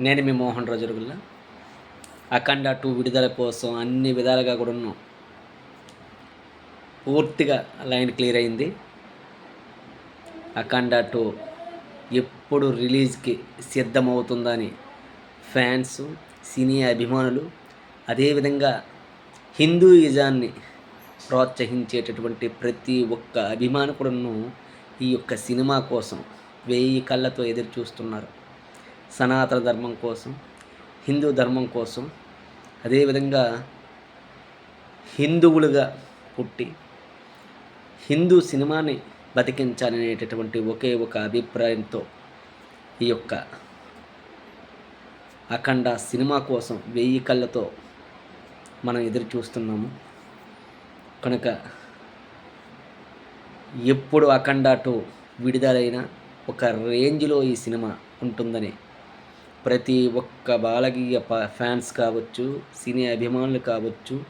నేను మీ మోహన్ రాజు జరుగుల్లా అఖండ టూ విడుదల కోసం అన్ని విధాలుగా కూడా ఉన్నాం. పూర్తిగా లైన్ క్లియర్ అయింది. అఖండ టూ ఎప్పుడు రిలీజ్కి సిద్ధమవుతుందని ఫ్యాన్స్ సినీ అభిమానులు అదేవిధంగా హిందూయిజాన్ని ప్రోత్సహించేటటువంటి ప్రతి ఒక్క అభిమానకుడును ఈ యొక్క సినిమా కోసం వెయ్యి కళ్ళతో ఎదురు చూస్తున్నారు సనాతన ధర్మం కోసం హిందూ ధర్మం కోసం అదేవిధంగా హిందువులుగా పుట్టి హిందూ సినిమాని బతికించాలనేటటువంటి ఒకే ఒక అభిప్రాయంతో ఈ యొక్క అఖండ సినిమా కోసం వెయ్యి కళ్ళతో మనం ఎదురు చూస్తున్నాము. కనుక ఎప్పుడు అఖండ టూ విడుదలైన ఒక రేంజ్లో ఈ సినిమా ఉంటుందని ప్రతి ఒక్క బాలగీయ ఫ్యాన్స్ కావచ్చు సినీ అభిమానులు కావచ్చు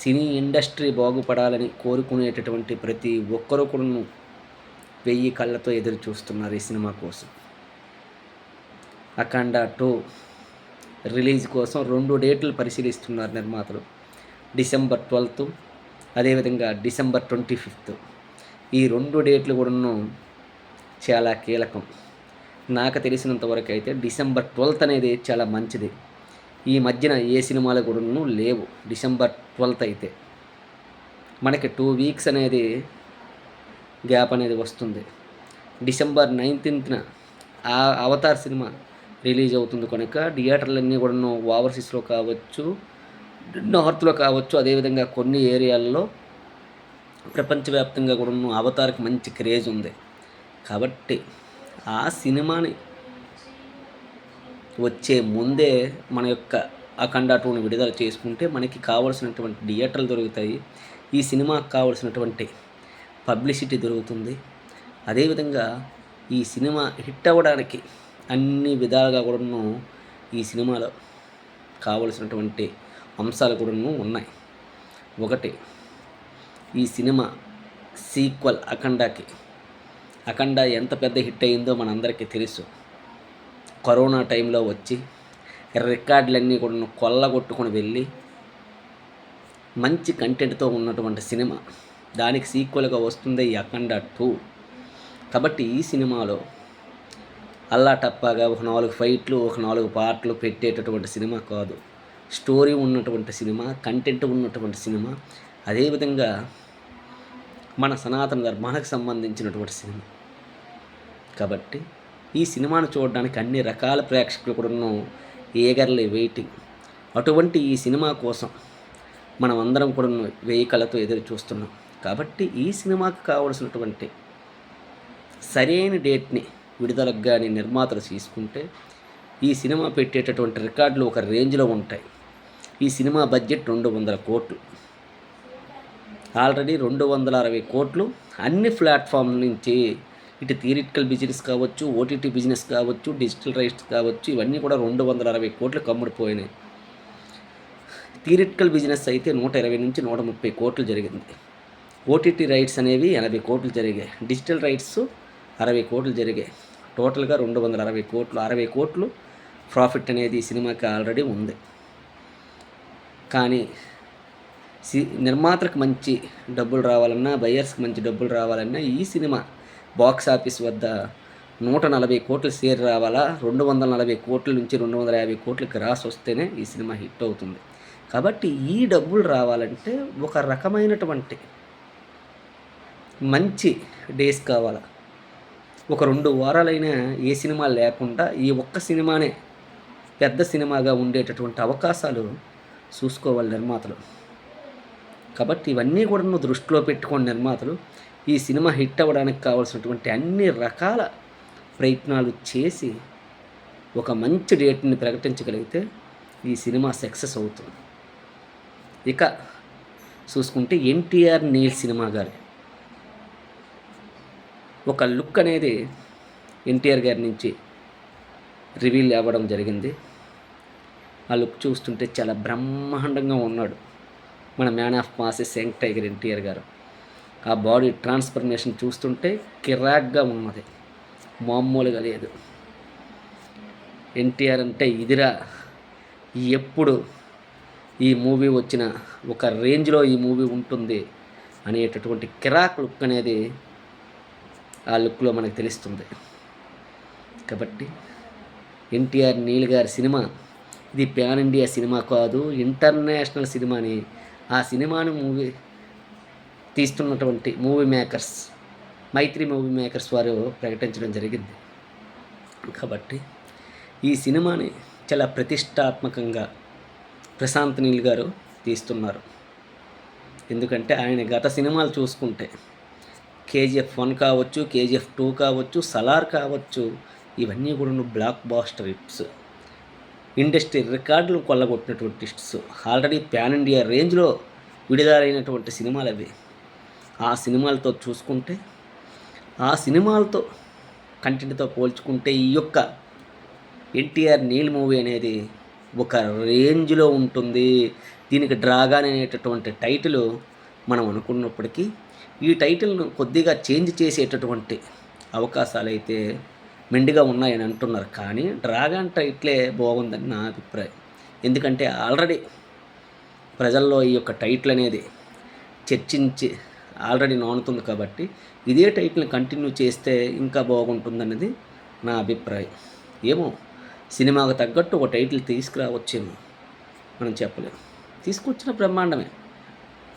సినీ ఇండస్ట్రీ బాగుపడాలని కోరుకునేటటువంటి ప్రతి ఒక్కరు కూడా వెయ్యి కళ్ళతో ఎదురు చూస్తున్నారు ఈ సినిమా కోసం. అఖండ టూ రిలీజ్ కోసం రెండు డేట్లు పరిశీలిస్తున్నారు నిర్మాతలు. డిసెంబర్ ట్వెల్త్ అదేవిధంగా డిసెంబర్ ట్వంటీ ఫిఫ్త్. ఈ రెండు డేట్లు కూడాను చాలా కీలకం. నాకు తెలిసినంత వరకు అయితే డిసెంబర్ ట్వెల్త్ అనేది చాలా మంచిది. ఈ మధ్యన ఏ సినిమాలు కూడాను లేవు. డిసెంబర్ ట్వెల్త్ అయితే. మనకి టూ వీక్స్ అనేది గ్యాప్ అనేది వస్తుంది. డిసెంబర్ నైన్టీన్త్న ఆ అవతార్ సినిమా రిలీజ్ అవుతుంది కనుక థియేటర్లన్నీ కూడాను ఓవర్సీస్లో కావచ్చు నార్త్లో కావచ్చు అదేవిధంగా కొన్ని ఏరియాల్లో ప్రపంచవ్యాప్తంగా కూడా అవతార్కి మంచి క్రేజ్ ఉంది. కాబట్టి ఆ సినిమాని వచ్చే ముందే మన యొక్క అఖండ టూని విడుదల చేసుకుంటే మనకి కావలసినటువంటి థియేటర్లు దొరుకుతాయి. ఈ సినిమాకి కావలసినటువంటి పబ్లిసిటీ దొరుకుతుంది. అదేవిధంగా ఈ సినిమా హిట్ అవ్వడానికి అన్ని విధాలుగా కూడాను ఈ సినిమాలో కావలసినటువంటి అంశాలు కూడాను ఉన్నాయి. ఒకటి ఈ సినిమా సీక్వల్ అఖండాకి అఖండ ఎంత పెద్ద హిట్ అయిందో మనందరికీ తెలుసు. కరోనా టైంలో వచ్చి రికార్డులన్నీ కూడా కొల్లగొట్టుకొని వెళ్ళి మంచి కంటెంట్తో ఉన్నటువంటి సినిమా. దానికి సీక్వెల్గా వస్తుంది ఈ అఖండ టూ కాబట్టి ఈ సినిమాలో అల్లా టప్పాగా ఒక నాలుగు ఫైట్లు ఒక నాలుగు పాటలు పెట్టేటటువంటి సినిమా కాదు. స్టోరీ ఉన్నటువంటి సినిమా కంటెంట్ ఉన్నటువంటి సినిమా అదేవిధంగా మన సనాతన ధర్మానికి సంబంధించినటువంటి సినిమా. కాబట్టి ఈ సినిమాను చూడడానికి అన్ని రకాల ప్రేక్షకులు కూడా ఏగర్లీ వెయిటింగ్. అటువంటి ఈ సినిమా కోసం మనం అందరం కూడా వెయ్యి కళతో ఎదురు చూస్తున్నాం. కాబట్టి ఈ సినిమాకి కావలసినటువంటి సరైన డేట్ని విడుదలకు కానీ నిర్మాతలు తీసుకుంటే ఈ సినిమా పెట్టేటటువంటి రికార్డులు ఒక రేంజ్లో ఉంటాయి. ఈ సినిమా బడ్జెట్ రెండు వందల కోట్లు. ఆల్రెడీ రెండు వందల అరవై కోట్లు అన్ని ప్లాట్ఫామ్ నుంచి ఇటు థియరిటికల్ బిజినెస్ కావచ్చు ఓటీటీ బిజినెస్ కావచ్చు డిజిటల్ రైట్స్ కావచ్చు ఇవన్నీ కూడా రెండు వందల అరవై కోట్లు కమ్ముడిపోయినాయి థియరిటికల్ బిజినెస్ అయితే నూట ఇరవై నుంచి నూట ముప్పై కోట్లు జరిగింది. ఓటీటీ రైట్స్ అనేవి ఎనభై కోట్లు జరిగాయి. డిజిటల్ రైట్స్ అరవై కోట్లు జరిగాయి. టోటల్గా రెండు వందల అరవై కోట్లు అరవై కోట్లు ప్రాఫిట్ అనేది ఈ సినిమాకి ఆల్రెడీ ఉంది. కానీ సి నిర్మాతలకు మంచి డబ్బులు రావాలన్నా బయర్స్కి మంచి డబ్బులు రావాలన్నా ఈ సినిమా బాక్స్ ఆఫీస్ వద్ద నూట నలభై కోట్లు షేర్ రావాలా? రెండు వందల నలభై కోట్ల నుంచి రెండు వందల యాభై కోట్లకి రాసి వస్తేనే ఈ సినిమా హిట్ అవుతుంది. కాబట్టి ఈ డబ్బులు రావాలంటే ఒక రకమైనటువంటి మంచి డేస్ కావాలా. ఒక రెండు వారాలైనా ఏ సినిమా లేకుండా ఈ ఒక్క సినిమానే పెద్ద సినిమాగా ఉండేటటువంటి అవకాశాలు చూసుకోవాలి నిర్మాతలు. కాబట్టి ఇవన్నీ కూడా నువ్వు దృష్టిలో పెట్టుకోండి నిర్మాతలు ఈ సినిమా హిట్ అవ్వడానికి కావాల్సినటువంటి అన్ని రకాల ప్రయత్నాలు చేసి ఒక మంచి డేట్ని ప్రకటించగలిగితే ఈ సినిమా సక్సెస్ అవుతుంది. ఇక చూసుకుంటే ఎన్టీఆర్ నీల్ సినిమా గారి. ఒక లుక్ అనేది ఎన్టీఆర్ గారి నుంచి రివీల్ అవ్వడం జరిగింది. ఆ లుక్ చూస్తుంటే చాలా బ్రహ్మాండంగా ఉన్నాడు. మన man of masses young tiger NTR గారు. ఆ బాడీ ట్రాన్స్ఫర్మేషన్ చూస్తుంటే కిరాక్గా ఉన్నది. మామూలుగా లేదు. ఎన్టీఆర్ అంటే ఇదిరా. ఎప్పుడు ఈ మూవీ వచ్చిన ఒక రేంజ్లో ఈ మూవీ ఉంటుంది అనేటటువంటి కిరాక్ లుక్ అనేది ఆ లుక్లో మనకు తెలుస్తుంది. కాబట్టి ఎన్టీఆర్ నీల్ గారి సినిమా ఇది ప్యాన్ ఇండియా సినిమా కాదు ఇంటర్నేషనల్ సినిమాని ఆ సినిమాని movie తీస్తున్నటువంటి movie makers Mythri movie makers వారు ప్రకటించడం జరిగింది. కాబట్టి ఈ సినిమాని చాలా ప్రతిష్టాత్మకంగా ప్రశాంత్ నీల్ గారు తీస్తున్నారు. ఎందుకంటే ఆయన గత సినిమాలు చూసుకుంటే కేజీఎఫ్ వన్ కావచ్చు కేజీఎఫ్ టూ కావచ్చు సలార్ కావచ్చు ఇవన్నీ కూడా బ్లాక్ బాస్టర్ హిట్స్ ఇండస్ట్రీ రికార్డులు కొల్లగొట్టినటువంటి హిట్స్ ఆల్రెడీ ప్యాన్ ఇండియా రేంజ్లో విడుదలైనటువంటి సినిమాలు అవి ఆ సినిమాలతో చూసుకుంటే ఆ సినిమాలతో కంటెంట్తో పోల్చుకుంటే ఈ యొక్క ఎన్టీఆర్ నీల్ మూవీ అనేది ఒక రేంజ్లో ఉంటుంది. దీనికి డ్రాగాన్ అనేటటువంటి టైటిల్ మనం అనుకున్నప్పటికీ ఈ టైటిల్ను కొద్దిగా చేంజ్ చేసేటటువంటి అవకాశాలు అయితే మెండుగా ఉన్నాయని అంటున్నారు. కానీ డ్రాగన్ టైటిలే బాగుందని నా అభిప్రాయం. ఎందుకంటే ఆల్రెడీ ప్రజల్లో ఈ యొక్క టైటిల్ అనేది చర్చించి ఆల్రెడీ నానుతుంది కాబట్టి ఇదే టైటిల్ని కంటిన్యూ చేస్తే ఇంకా బాగుంటుందన్నది నా అభిప్రాయం. ఏమో సినిమాకు తగ్గట్టు ఒక టైటిల్ తీసుకురావచ్చేమో మనం చెప్పలేము తీసుకొచ్చిన బ్రహ్మాండమే.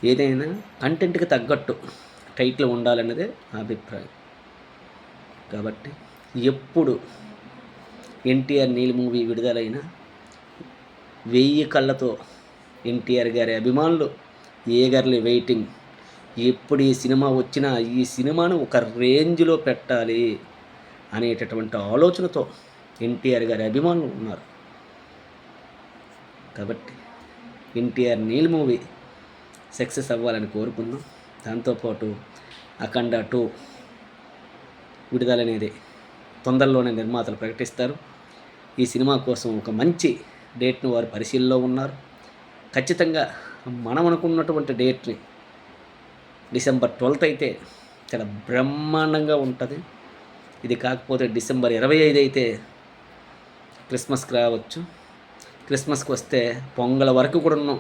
ఏదైనా కంటెంట్కి తగ్గట్టు టైటిల్ ఉండాలన్నదే నా అభిప్రాయం. కాబట్టి ఎప్పుడు ఎన్టీఆర్ నీల్ మూవీ విడుదలైన వెయ్యి కళ్ళతో ఎన్టీఆర్ గారి అభిమానులు ఏగర్లీ వెయిటింగ్ ఎప్పుడు ఈ సినిమా వచ్చినా ఈ సినిమాను ఒక రేంజ్లో పెట్టాలి అనేటటువంటి ఆలోచనతో ఎన్టీఆర్ గారి అభిమానులు ఉన్నారు. కాబట్టి ఎన్టీఆర్ నీల్ మూవీ సక్సెస్ అవ్వాలని కోరుకుందాం. దాంతోపాటు అఖండ టూ విడుదలనేది తొందరలోనే నిర్మాతలు ప్రకటిస్తారు. ఈ సినిమా కోసం ఒక మంచి డేట్ను వారు పరిశీలనలో ఉన్నారు. ఖచ్చితంగా మనం అనుకున్నటువంటి డేట్ని డిసెంబర్ ట్వెల్త్ అయితే చాలా బ్రహ్మాండంగా ఉంటుంది. ఇది కాకపోతే డిసెంబర్ ఇరవై ఐదు అయితే క్రిస్మస్కి రావచ్చు. క్రిస్మస్కి వస్తే పొంగల వరకు కూడా ఉన్నాం.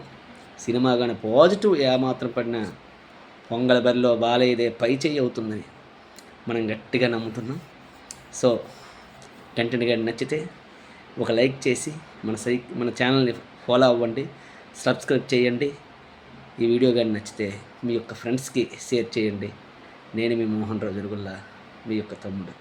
సినిమా కానీ పాజిటివ్ ఏమాత్రం పడినా పొంగల బరిలో బాలయ్యదే పై చేయి అవుతుందని మనం గట్టిగా నమ్ముతున్నాం. సో కంటెంట్ కానీ నచ్చితే ఒక లైక్ చేసి మన సై మన ఛానల్ని ఫాలో అవ్వండి. సబ్స్క్రైబ్ చేయండి. ఈ వీడియో కానీ నచ్చితే మీ యొక్క ఫ్రెండ్స్కి షేర్ చేయండి. నేను మీ మోహన్ రాజు జరుగుల్లా మీ యొక్క తమ్ముడు.